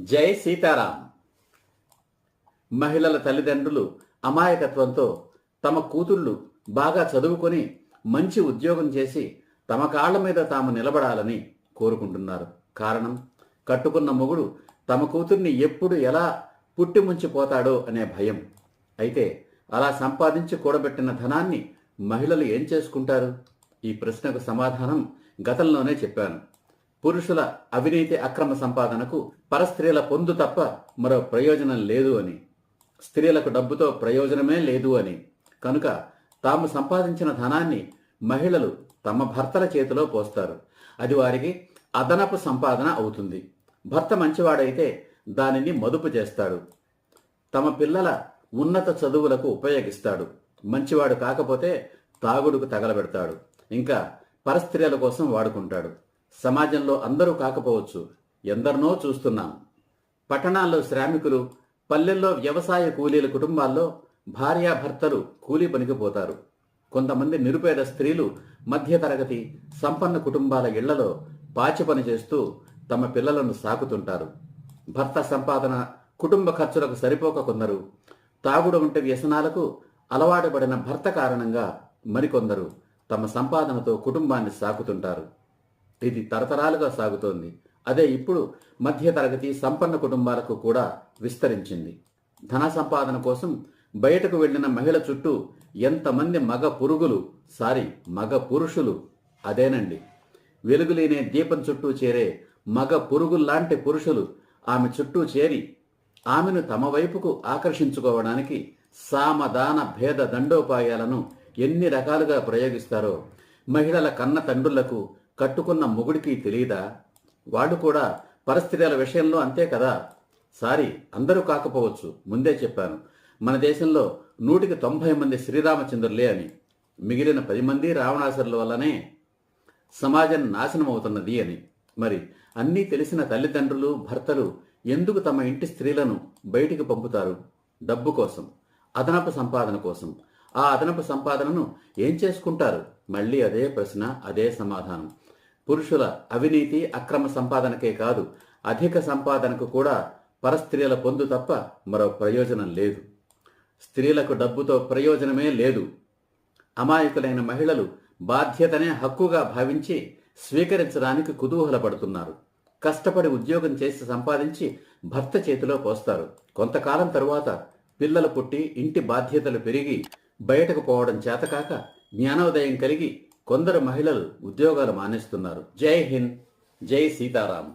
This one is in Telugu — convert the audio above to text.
జై సీతారాం. మహిళల తల్లిదండ్రులు అమాయకత్వంతో తమ కూతుళ్ళు బాగా చదువుకొని మంచి ఉద్యోగం చేసి తమ కాళ్ళ మీద తాము నిలబడాలని కోరుకుంటున్నారు. కారణం కట్టుకున్న మొగుడు తమ కూతుర్ని ఎప్పుడు ఎలా పుట్టి ముంచిపోతాడో అనే భయం. అయితే అలా సంపాదించి కూడబెట్టిన ధనాన్ని మహిళలు ఏం చేసుకుంటారు? ఈ ప్రశ్నకు సమాధానం గతంలోనే చెప్పాను. పురుషుల అవినీతి అక్రమ సంపాదనకు పరస్త్రీల పొందు తప్ప మరో ప్రయోజనం లేదు అని. స్త్రీలకు డబ్బుతో ప్రయోజనమే లేదు అని. కనుక తాము సంపాదించిన ధనాన్ని మహిళలు తమ భర్తల చేతిలో పోస్తారు. అది వారికి అదనపు సంపాదన అవుతుంది. భర్త మంచివాడైతే దానిని మదుపు చేస్తాడు. తమ పిల్లల ఉన్నత చదువులకు ఉపయోగిస్తాడు. మంచివాడు కాకపోతే తాగుడుకు తగలబెడతాడు. ఇంకా పరస్త్రీల కోసం వాడుకుంటాడు. సమాజంలో అందరూ కాకపోవచ్చు ఎందరినో చూస్తున్నాం. పట్టణాల్లో శ్రామికులు పల్లెల్లో వ్యవసాయ కూలీల కుటుంబాల్లో భార్యాభర్తలు కూలీ పనికి పోతారు. కొంతమంది నిరుపేద స్త్రీలు మధ్యతరగతి సంపన్న కుటుంబాల ఇళ్ళలో పాచి పని చేస్తూ తమ పిల్లలను సాకుతుంటారు. భర్త సంపాదన కుటుంబ ఖర్చులకు సరిపోక కొందరు. తాగుడు వంటి వ్యసనాలకు అలవాటుపడిన భర్త కారణంగా మరికొందరు తమ సంపాదనతో కుటుంబాన్ని సాకుతుంటారు. ఇది తరతరాలుగా సాగుతోంది. అదే ఇప్పుడు మధ్యతరగతి సంపన్న కుటుంబాలకు కూడా విస్తరించింది. ధన సంపాదన కోసం బయటకు వెళ్ళిన మహిళ చుట్టూ ఎంతమంది మగ పురుగులు సారీ మగ పురుషులు? అదేనండి. వెలుగులేనే దీపం చుట్టూ చేరే మగ పురుగుల్లాంటి పురుషులు ఆమె చుట్టూ చేరి ఆమెను తమ వైపుకు ఆకర్షించుకోవడానికి సామదాన భేద దండోపాయాలను ఎన్ని రకాలుగా ప్రయోగిస్తారో మహిళల కన్న తండ్రులకు కట్టుకున్న మొగుడికి తెలియదా? వాళ్ళు కూడా పరిస్థితుల విషయంలో అంతే కదా? సారీ అందరూ కాకపోవచ్చు ముందే చెప్పాను. మన దేశంలో నూటికి తొంభై మంది శ్రీరామచంద్రులే అని. మిగిలిన పది మంది రావణాసురుల వల్లనే సమాజం నాశనం అవుతున్నది అని. మరి అన్నీ తెలిసిన తల్లిదండ్రులు భర్తలు ఎందుకు తమ ఇంటి స్త్రీలను బయటికి పంపుతారు? డబ్బు కోసం అదనపు సంపాదన కోసం. ఆ అదనపు సంపాదనను ఏం చేసుకుంటారు? మళ్ళీ అదే ప్రశ్న అదే సమాధానం. పురుషుల అవినీతి అక్రమ సంపాదనకే కాదు అధిక సంపాదనకు కూడా పరస్త్రీల పొందు తప్ప మరో ప్రయోజనం లేదు. స్త్రీలకు డబ్బుతో ప్రయోజనమే లేదు. అమాయకులైన మహిళలు బాధ్యతనే హక్కుగా భావించి స్వీకరించడానికి కుతూహలపడుతున్నారు. కష్టపడి ఉద్యోగం చేసి సంపాదించి భర్త చేతిలో పోస్తారు. కొంతకాలం తరువాత పిల్లలు పుట్టి ఇంటి బాధ్యతలు పెరిగి బయటకు పోవడం చేతకాక జ్ఞానోదయం కలిగి కొందరు మహిళలు ఉద్యోగాలు మానేస్తున్నారు. జై హింద్ జై సీతారాం.